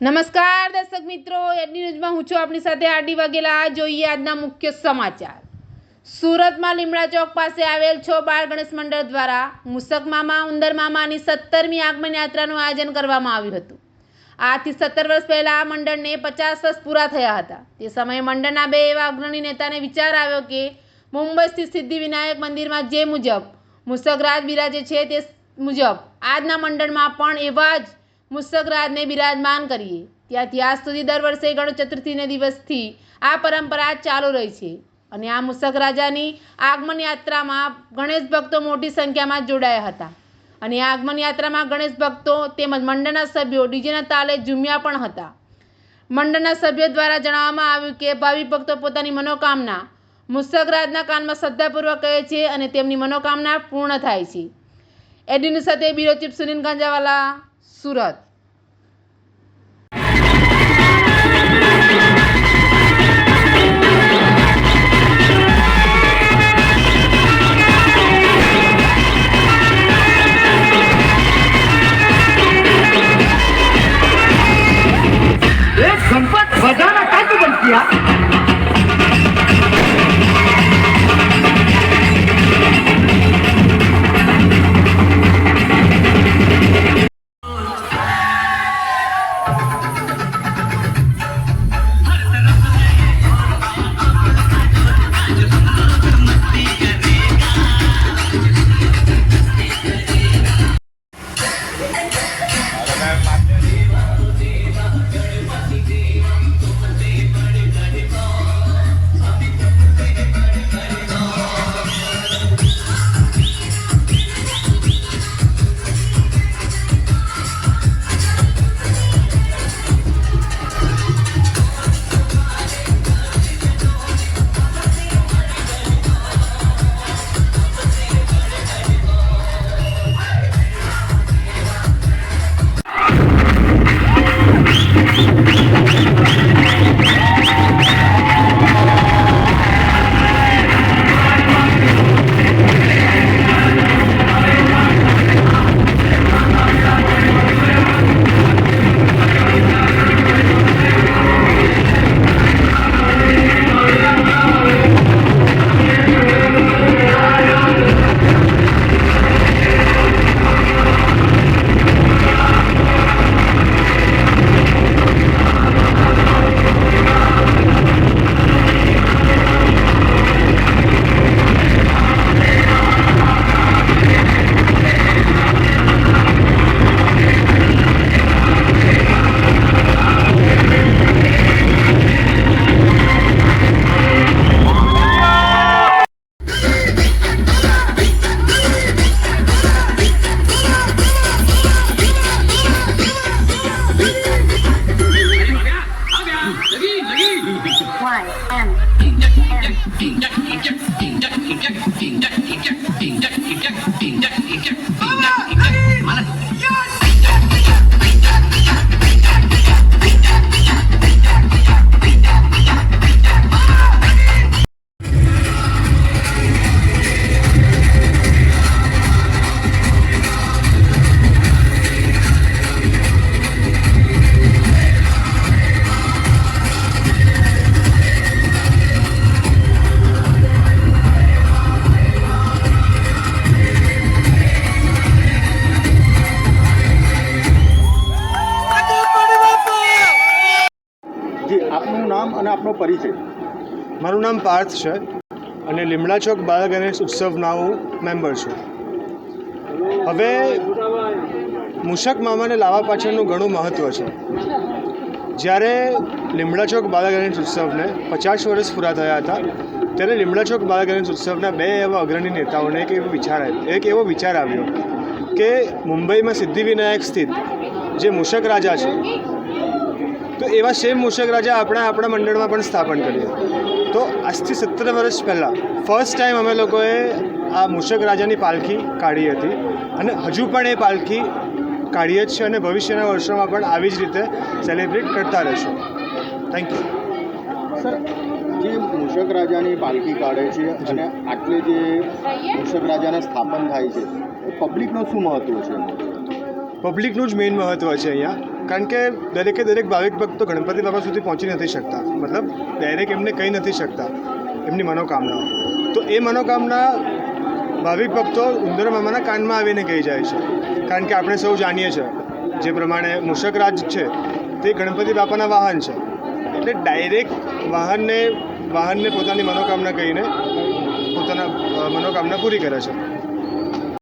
નમસ્કાર દર્શક મિત્રો એડની ન્યૂઝમાં હું છું આપની સાથે આરડી વાઘેલા. જોઈએ આજના મુખ્ય સમાચાર. સુરતમાં લીમડા ચોક પાસે આવેલ છો બાળ ગણેશ મંડળ દ્વારા મુસક મામા, ઉંદર મામાની સત્તરમી આગમન યાત્રાનું આયોજન કરવામાં આવ્યું હતું. આજથી સત્તર વર્ષ પહેલાં આ મંડળને પચાસ વર્ષ પૂરા થયા હતા. તે સમયે મંડળના બે એવા અગ્રણી નેતાને વિચાર આવ્યો કે મુંબઈ સ્થિત સિદ્ધિ વિનાયક મંદિરમાં જે મુજબ મુસકરાજ બિરાજે છે તે મુજબ આજના મંડળમાં પણ એવા જ મુસકરાજને બિરાજમાન કરીએ. ત્યાંથી આજ સુધી દર વર્ષે ગણેશ ચતુર્થીને દિવસથી આ પરંપરા ચાલુ રહી છે. અને આ મુસક રાજાની આગમન યાત્રામાં ગણેશ ભક્તો મોટી સંખ્યામાં જોડાયા હતા. અને આગમન યાત્રામાં ગણેશ ભક્તો તેમજ મંડળના સભ્યો ડીજેના તાલે ઝૂમ્યા પણ હતા. મંડળના સભ્યો દ્વારા જણાવવામાં આવ્યું કે ભાવિ ભક્તો પોતાની મનોકામના મુસકરાજના કાનમાં શ્રદ્ધાપૂર્વક કહે છે અને તેમની મનોકામના પૂર્ણ થાય છે. એડીની સાથે બ્યુરો ચીફ સુનિલ ગાંજાવાલા સુરત एक गणपत बजाना काय तू बनती નામ અને આપનો પરિચય. મારું નામ પાર્થ છે અને લીમડા ચોક બાળ ગણેશ ઉત્સવના હું મેમ્બર છું. હવે મુશક મામાને લાવવા પાછળનું ઘણું મહત્ત્વ છે. જ્યારે લીમડા ચોક બાળ ગણેશ ઉત્સવને પચાસ વર્ષ પૂરા થયા હતા, ત્યારે લીમડા ચોક બાળ ગણેશ ઉત્સવના બે એવા અગ્રણી નેતાઓને એક એવો વિચાર આવ્યો એક એવો વિચાર આવ્યો કે મુંબઈમાં સિદ્ધિવિનાયક સ્થિત જે મુશક રાજા છે તો એવા સેમ મૂષક રાજા આપણે આપણા મંડળમાં પણ સ્થાપન કરીએ તો આજથી સત્તર વર્ષ પહેલાં ફર્સ્ટ ટાઈમ અમે લોકોએ આ મૂષક રાજાની પાલખી કાઢી હતી. અને હજુ પણ એ પાલખી કાઢીએ જ છીએ અને ભવિષ્યના વર્ષોમાં પણ આવી જ રીતે સેલિબ્રેટ કરતા રહીશું. થેન્ક યુ સર જે મૂષક રાજાની પાલખી કાઢે છે અને આટલે જે મૂષક રાજાના સ્થાપન થાય છે એ પબ્લિકનો શું મહત્વ છે? પબ્લિકનું જ મેઇન મહત્ત્વ છે અહીંયા. કારણ કે દરેકે દરેક ભાવિક ભક્તો ગણપતિ બાબા સુધી પહોંચી નથી શકતા. મતલબ ડાયરેક્ટ એમને કહી નથી શકતા એમની મનોકામનાઓ. તો એ મનોકામના ભાવિક ભક્તો ઉંદર મામાના કાનમાં આવીને કહી જાય છે. કારણ કે આપણે સૌ જાણીએ છીએ જે પ્રમાણે મૂષકરાજ છે તે ગણપતિ બાપાના વાહન છે. એટલે ડાયરેક્ટ વાહનને વાહનને પોતાની મનોકામના કહીને પોતાના મનોકામના પૂરી કરે છે.